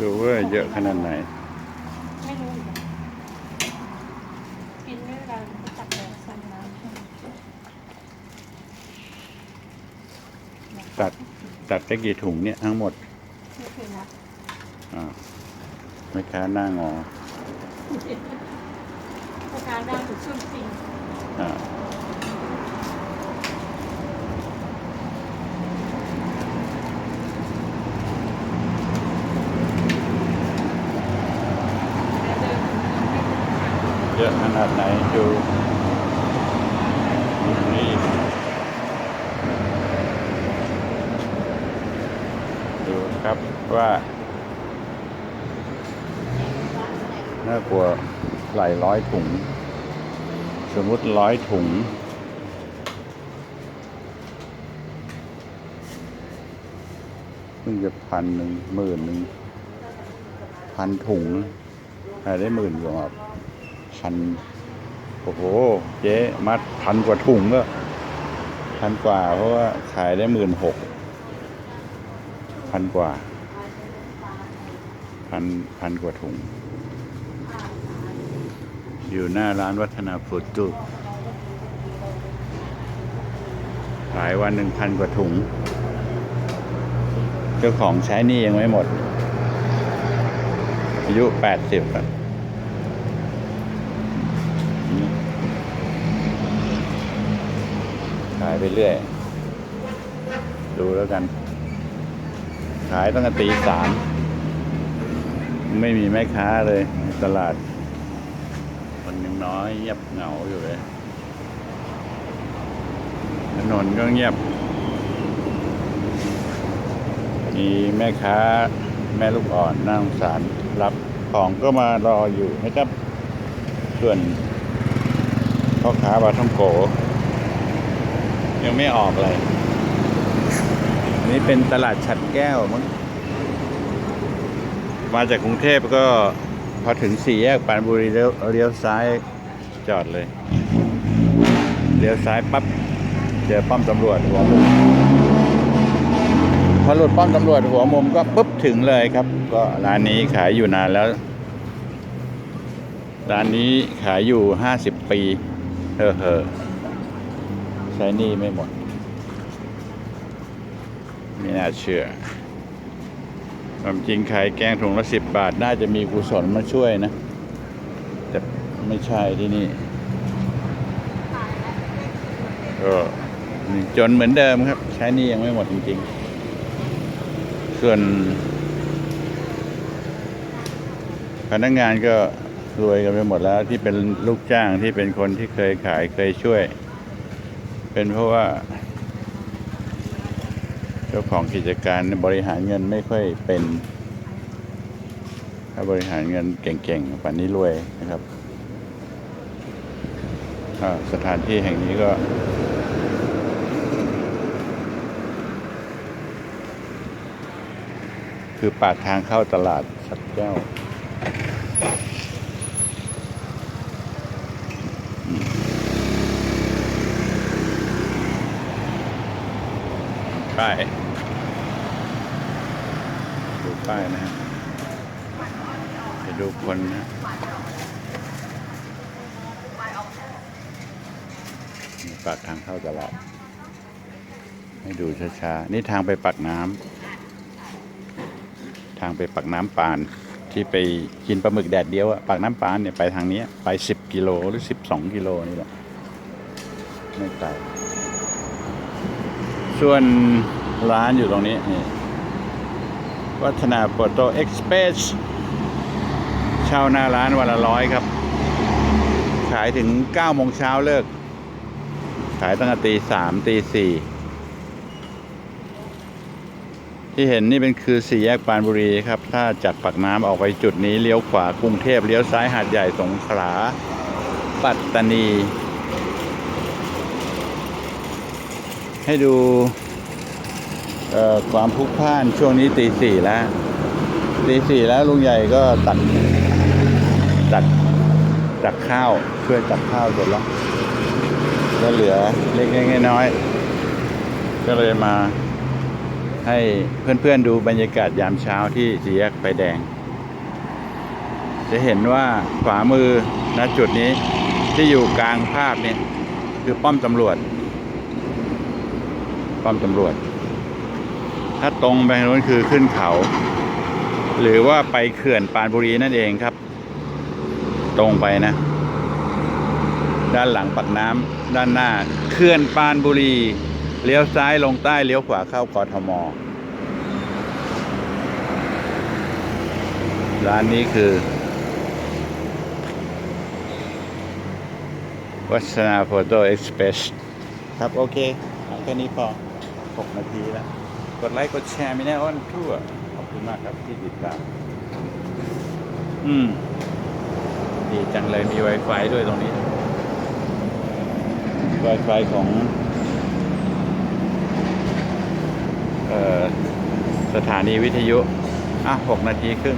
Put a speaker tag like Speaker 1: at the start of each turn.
Speaker 1: ดูว่าเยอะขนาดไหน
Speaker 2: ไม่รู้เหมือนกันกินไม่ได้ก็ตักแล้วใส่น้ำ
Speaker 1: ตัดตัดได้กี่ถุงเนี่ยทั้งหมด
Speaker 2: ไม่เคยนับ
Speaker 1: อ่าไม่ค้าหน้างอ
Speaker 2: พอการได้ถึงช่วงจริง
Speaker 1: อ่า เยอะขนาดไหนดูนี่ดูครับว่า น่ากลัวหลายร้อยถุง สมมุติร้อยถุงเพิ่งจะพันหนึ่งหมื่นหนึ่งพันถุงขายได้หมื่นกว่า พันโอ้โห เจ๊มัดพันกว่าถุงก็พันกว่าเพราะว่าขายได้หมื่นหกพันกว่าพันพันกว่าถุง อยู่หน้าร้านวัฒนาฟูดจูขายวันหนึ่งพันกว่าถุง เจ้าของใช้หนี่ยังไม่หมด อายุแปดสิบอะนี่ขายไปเรื่อย ดูแล้วกัน ขายตั้งแต่ตีสามไม่มีแม่ค้าเลยตลาด คนยังน้อยเงียบเหงาอยู่เลย ถนนก็เงียบ มีแม่ค้าแม่ลูกอ่อนนั่งสารรับของก็มารออยู่นะครับ ส่วนพ่อค้าปลาท่องโก ยังไม่ออกเลย นี่เป็นตลาดฉัดแก้วมั้ง มาจากกรุงเทพก็พอถึงสี่แยกปานบุรีเลี้ยวเลี้ยวซ้ายจอดเลย เลี้ยวซ้ายปั๊บเจอป้อมตำรวจหัวมุมพอหลุดป้อมตำรวจหัวมุมก็ปุ๊บถึงเลยครับ ก็ร้านนี้ขายอยู่นานแล้ว ร้านนี้ขายอยู่ห้าสิบปีเฮ้อเฮ้อ ใช้หนี่ไม่หมด ไม่น่าเชื่อความจริงขายแกงถุงละสิบบาท น่าจะมีกุศลมาช่วยนะ แต่ไม่ใช่ที่นี่ก็จนเหมือนเดิมครับ ใช้หนี่ยังไม่หมดจริงๆ ส่วน พนักงานก็รวยกันไปหมดแล้วที่เป็นลูกจ้างที่เป็นคนที่เคยขายเคยช่วย เป็นเพราะว่า เจ้าของกิจการบริหารเงินไม่ค่อยเป็น ถ้าบริหารเงินเก่งๆป่านนี้รวยนะครับสถานที่แห่งนี้ก็ คือปากทางเข้าตลาดสักแก้ว ป้ายดูป้ายนะฮะจะดูคนนะนี่ปากทางเข้าตลาดให้ดูช้าๆ นี่ทางไปปากน้ำทางไปปากน้ำปานที่ไปกินปลาหมึกแดดเดียวอะปากน้ำปานเนี่ยไปทางนี้ไปสิบกิโลหรือสิบสองกิโลนี่แหละไม่ไกล ส่วนร้านอยู่ตรงนี้นี่วัฒนาโปรโตเอ็กซ์เพสเช่าหน้าร้านวันละร้อยครับ ขายถึงเก้าโมงเช้าเลิก ขายตั้งแต่ตีสามตีสี่ที่เห็นนี่เป็นคือสี่แยกปานบุรีครับ ถ้าจากปากน้ำออกไปจุดนี้เลี้ยวขวากรุงเทพเลี้ยวซ้ายหาดใหญ่สงขลาปัตตานี ให้ดูความพุกพ่านช่วงนี้ตีสี่แล้วตีสี่แล้วลุงใหญ่ก็ตักตักตักข้าวช่วยตักข้าวเสร็จแล้วก็เหลือเล็กๆน้อยๆก็เลยมาให้เพื่อนๆดูบรรยากาศยามเช้าที่สี่แยกไฟแดง จะเห็นว่าขวามือณจุดนี้ที่อยู่กลางภาพนี่คือป้อมตำรวจ ป้อมตำรวจ ถ้าตรงไปนู้นคือขึ้นเขา หรือว่าไปเขื่อนปานบุรีนั่นเองครับ ตรงไปนะ ด้านหลังปักน้ำด้านหน้าเขื่อนปานบุรี เลี้ยวซ้ายลงใต้เลี้ยวขวาเข้ากทมร้านนี้คือ วัฒนาโฟโต้เอ็กซ์เพรสครับ โอเค เอาแค่นี้พอ 6 นาทีแล้ว กดไลค์กดแชร์มีแน่อ้อนทั่ว ขอบคุณมากครับที่ติดตาม อืม ดีจังเลยมี Wi-Fi ด้วยตรงนี้ Wi-Fi ของ เอ่อ สถานีวิทยุ อะ 6 นาทีครึ่ง